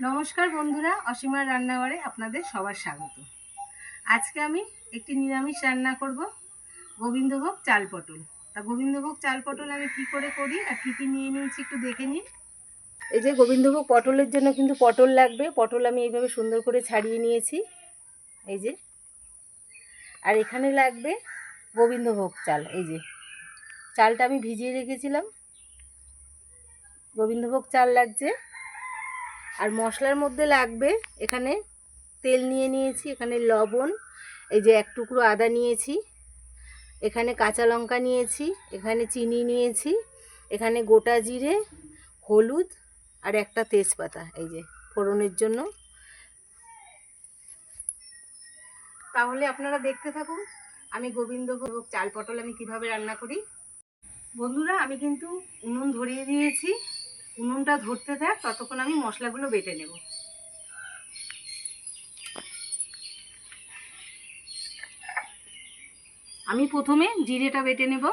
নমস্কার বন্ধুরা, অসীমার রান্নাঘরে আপনাদের সবার স্বাগত। আজকে আমি একটি নিরামিষ রান্না করব, গোবিন্দভোগ চাল পটল। তা গোবিন্দভোগ চাল পটল আমি কি করে করি আর কী কী নিয়ে নিয়েছি একটু দেখে নিন। এই যে গোবিন্দভোগ পটলের জন্য কিন্তু পটল লাগবে, পটল আমি এইভাবে সুন্দর করে ছাড়িয়ে নিয়েছি। এই যে। আর এখানে লাগবে গোবিন্দভোগ চাল, এই যে। চালটা আমি ভিজিয়ে রেখেছিলাম। গোবিন্দভোগ চাল লাগছে। আর মশলার মধ্যে লাগবে এখানে তেল নিয়ে নিয়েছি, এখানে লবণ, এই যে এক টুকরো আদা নিয়েছি, এখানে কাঁচা লঙ্কা নিয়েছি, এখানে চিনি নিয়েছি, এখানে গোটা জিরে, হলুদ আর একটা তেজপাতা, এই যে ফোড়নের জন্য। তাহলে আপনারা দেখতে থাকুন, আমি গোবিন্দভোগ চাল পটল আমি কীভাবে রান্না করি। বন্ধুরা, আমি কিন্তু উনুন ধরিয়ে দিয়েছি। উনুনটা ধরতে থাক ততক্ষণ আমি মশলাগুলো বেটে নেব। আমি প্রথমে জিরেটা বেটে নেব।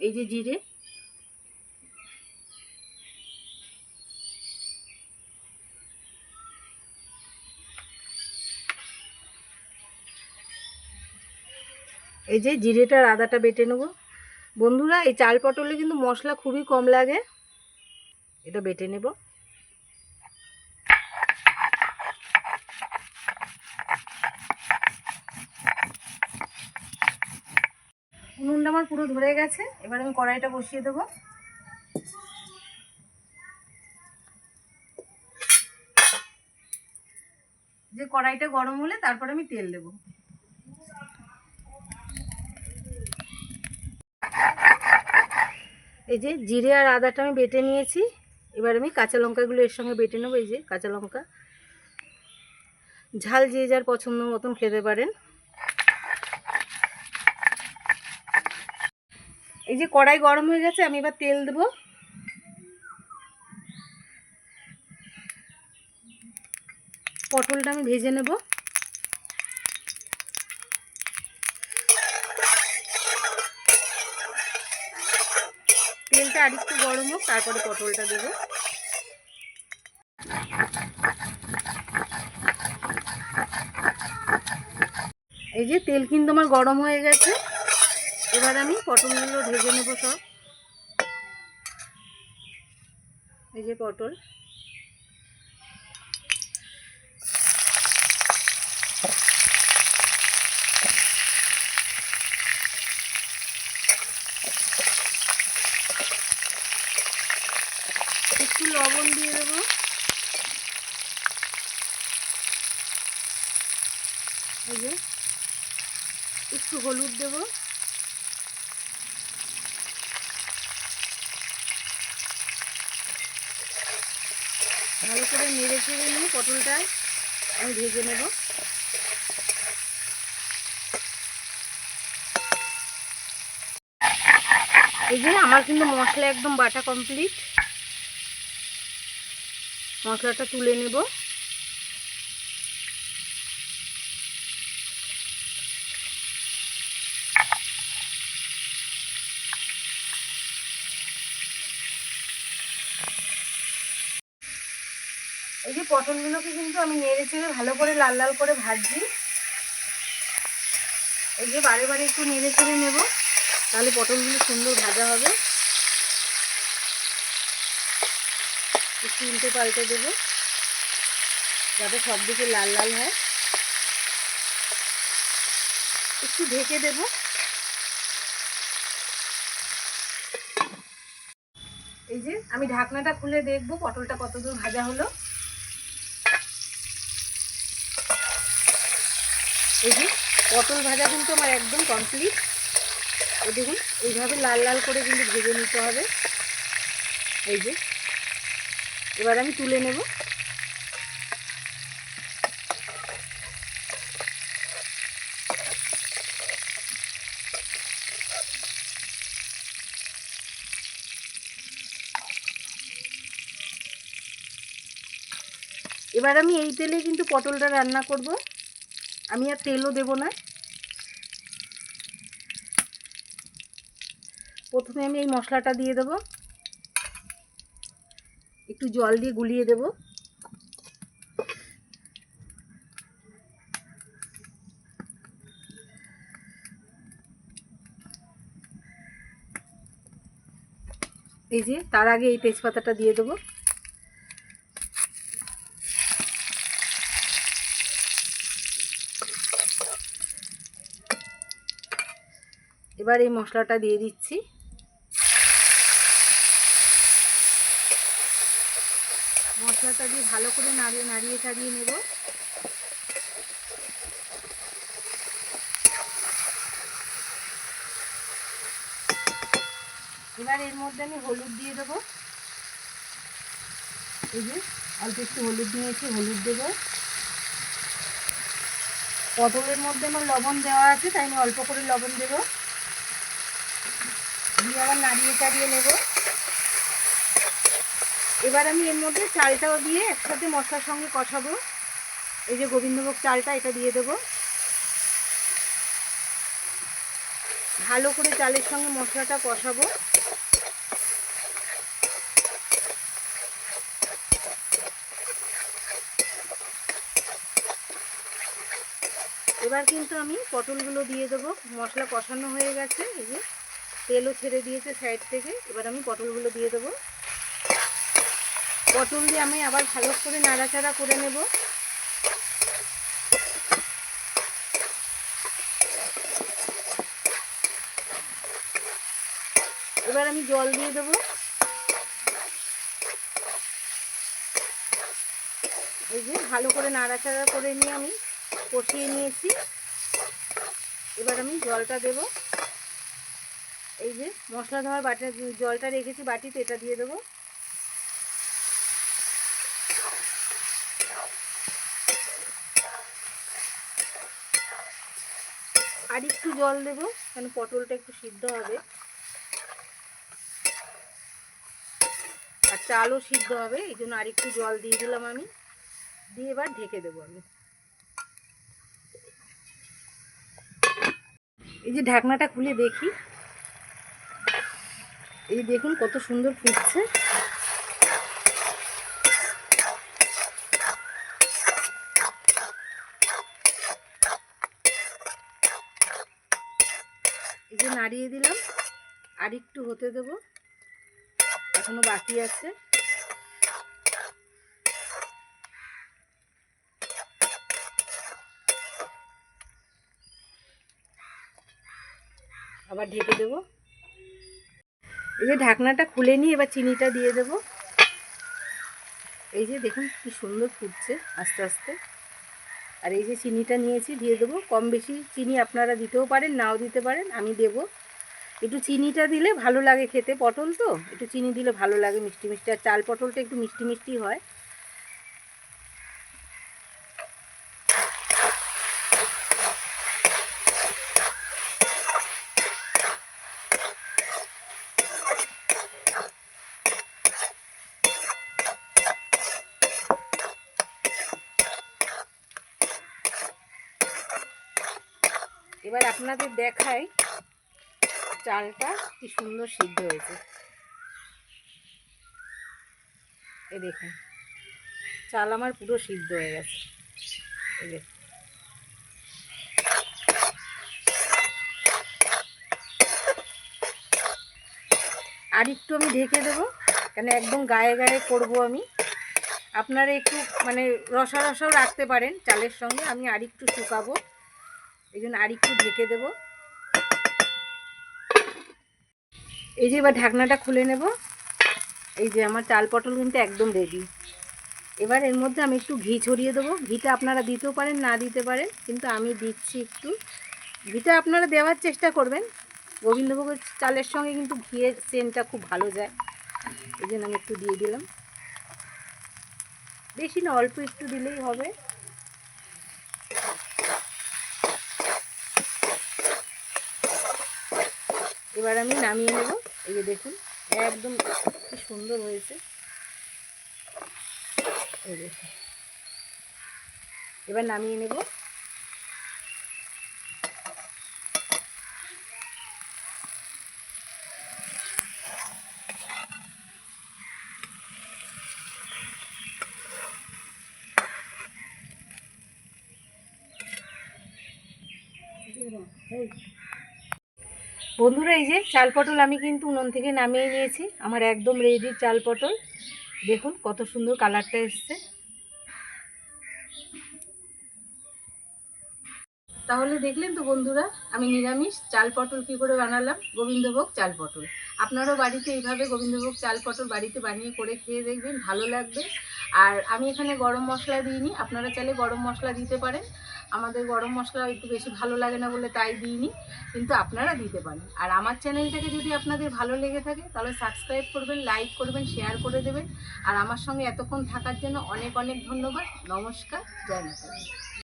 এই যে জিরে। এই যে জিরেটার আদাটা বেটে নেব। বন্ধুরা, এই চাল পটলে কিন্তু মশলা খুবই কম লাগে। এটা বেটে নেব। উনুনটা আমার পুরো ধরে গেছে। এবার আমি কড়াইটা বসিয়ে দেবো। যে কড়াইটা গরম হলে তারপর আমি তেল দেবো। এই যে জিরে আর আদাটা আমি বেটে নিয়েছি। এবার আমি কাঁচা লঙ্কাগুলো এর সঙ্গে বেটে নেব, এই যে কাঁচা লঙ্কা। ঝাল যে যার পছন্দ মতন খেতে পারেন। এই যে কড়াই গরম হয়ে গেছে, আমি এবার তেল দেবো। পটলটা আমি ভেজে নেব। তেলটা আর একটু গরম হোক, তারপরে পটলটা দেবো। এই যে তেল কিন্তু আমার গরম হয়ে গেছে। এবার আমি পটলগুলো ভেজে নেব সব। এই যে পটল একটু লবণ দিয়ে দেবো এই যে একটু হলুদ দেবো। ভালো করে নেড়ে চেড়ে নিয়ে পটলটা আমি ভেজে নেব। এই যে আমার কিন্তু মশলা একদম বাটা কমপ্লিট মশলাটা তুলে নেব। পটলগুলোকে কিন্তু আমি নেড়ে চেড়ে ভালো করে লাল লাল করে ভাজছি। এই যে বারে বারে একটু নেড়ে চেড়ে নেব, তাহলে পটলগুলো সুন্দর ভাজা হবে। একটু উল্টে পাল্টে দেবো, যাতে সব দিকে লাল লাল হয়। একটু ঢেকে দেব। এই যে আমি ঢাকনাটা খুলে দেখব পটলটা কতদূর ভাজা হলো এই যে পটল ভাজা কিন্তু আমার একদম কমপ্লিট এই দেখুন, এইভাবে লাল লাল করে কিন্তু ভেজে নিতে হবে। এই যে, এবার আমি তুলে নেব। এবার আমি এই তেলে কিন্তু পটলটা রান্না করব। আমি আর তেলও দেব না। প্রথমে আমি এই মশলাটা দিয়ে দেবো। একটু জল দিয়ে গুলিয়ে দেব। এই যে, তার আগে এই তেজপাতাটা দিয়ে দেবো। এবার এই মশলাটা দিয়ে দিচ্ছি। মশলাটা দিয়ে ভালো করে নাড়িয়ে নাড়িয়ে, চাড়িয়ে নেব। এবার এর মধ্যে আমি হলুদ দিয়ে দেবো। এই যে, অল্প একটু হলুদ নিয়েছি, হলুদ দেবো। পটলের মধ্যে আমার লবণ দেওয়া আছে, তাই আমি অল্প করে লবণ দেবো। দিয়ে আবার নাড়িয়ে, চাড়িয়ে নেব। এবার আমি এর মধ্যে চালটাও দিয়ে একসাথে মশলার সঙ্গে কষাবো। এই যে গোবিন্দভোগ চালটা, এটা দিয়ে দেবো। ভালো করে চালের সঙ্গে মশলাটা কষাবো। এবার কিন্তু আমি পটলগুলো দিয়ে দেবো। মশলা কষানো হয়ে গেছে, এই যে তেলও ছেড়ে দিয়েছে সাইড থেকে। এবার আমি পটলগুলো দিয়ে দেবো। পটল দিয়ে আমি আবার ভালো করে নাড়াচাড়া করে নেব। এবার আমি জল দিয়ে দেবো। এই যে ভালো করে নাড়াচাড়া করে নিয়ে আমি কষিয়ে নিয়েছি। এবার আমি জলটা দেব। এই যে মশলা ধোয়ার বাটা, জলটা রেখেছি বাটিতে, এটা দিয়ে দেবো। আর একটু জল দেবো, কারণ পটলটা একটু সিদ্ধ হবে। আর চালও সিদ্ধ হবে, এই জন্য আর একটু জল দিয়ে দিলাম আমি। দিয়ে এবার ঢেকে দেবো আমি। এই যে ঢাকনাটা খুলে দেখি। এই দেখুন কত সুন্দর ফুটছে এই যে নাড়িয়ে দিলাম আর একটু হতে দেব। এখনও বাকি আছে। আবার ঢেকে দেব। এই যে ঢাকনাটা খুলে নিয়ে এবার চিনিটা দিয়ে দেব। এই যে দেখুন কি সুন্দর ফুটছে আস্তে আস্তে। আর এই যে চিনিটা নিয়েছি, দিয়ে দেবো। কম বেশি চিনি আপনারা দিতেও পারেন, নাও দিতে পারেন, আমি দেব। একটু চিনিটা দিলে ভালো লাগে খেতে, পটল তো? একটু চিনি দিলে ভালো লাগে, মিষ্টি মিষ্টি। আর চাল পটলটা একটু মিষ্টি মিষ্টি হয়। এবার আপনাদের দেখাই চালটা কি সুন্দর সিদ্ধ হয়েছে। এ দেখুন, চাল আমার পুরো সিদ্ধ হয়ে গেছে। আর একটু আমি ঢেকে দেবো, কেন একদম গায়ে গায়ে করব আমি। আপনারা একটু মানে রসা রসাও রাখতে পারেন চালের সঙ্গে, আমি আর একটু শুকাবো। এই জন্য আর একটু ঢেকে দেব। এই যে এবার ঢাকনাটা খুলে নেব। এই যে আমার চাল পটল কিন্তু একদম রেডি এবার এর মধ্যে আমি একটু ঘি ছড়িয়ে দেবো। ঘিটা আপনারা দিতেও পারেন, না দিতে পারেন, কিন্তু আমি দিচ্ছি একটু। ঘিটা আপনারা দেওয়ার চেষ্টা করবেন। গোবিন্দভোগের চালের সঙ্গে কিন্তু ঘিয়ের সেন্টটা খুব ভালো যায়। এই জন্য আমি একটু দিয়ে দিলাম। বেশি না, অল্প একটু দিলেই হবে। এবার আমি নামিয়ে নেব। এই যে দেখুন একদম কি সুন্দর হয়েছে। এই দেখুন। এবার নামিয়ে নেব। বন্ধুরা, এই যে চাল পটল আমি কিন্তু উনুন থেকে নামিয়ে নিয়েছি। আমার একদম রেডি চাল পটল। দেখুন কত সুন্দর কালারটা এসছে। তাহলে দেখলেন তো বন্ধুরা, আমি নিরামিষ চাল পটল কী করে বানালাম? গোবিন্দভোগ চাল পটল। আপনারাও বাড়িতে এইভাবে গোবিন্দভোগ চাল পটল বাড়িতে বানিয়ে করে খেয়ে দেখবেন, ভালো লাগবে। আর আমি এখানে গরম মশলা দিইনি, আপনারা চাইলে গরম মশলা দিতে পারেন। আমাদের গরম মশলা একটু বেশি ভালো লাগে না বলে তাই দিইনি, কিন্তু আপনারা দিতে পারেন। আর আমার চ্যানেলটাকে যদি আপনাদের ভালো লেগে থাকে, তাহলে সাবস্ক্রাইব করবেন, লাইক করবেন, শেয়ার করে দেবেন। আর আমার সঙ্গে এতক্ষণ থাকার জন্য অনেক অনেক ধন্যবাদ। নমস্কার, জয় মাতা।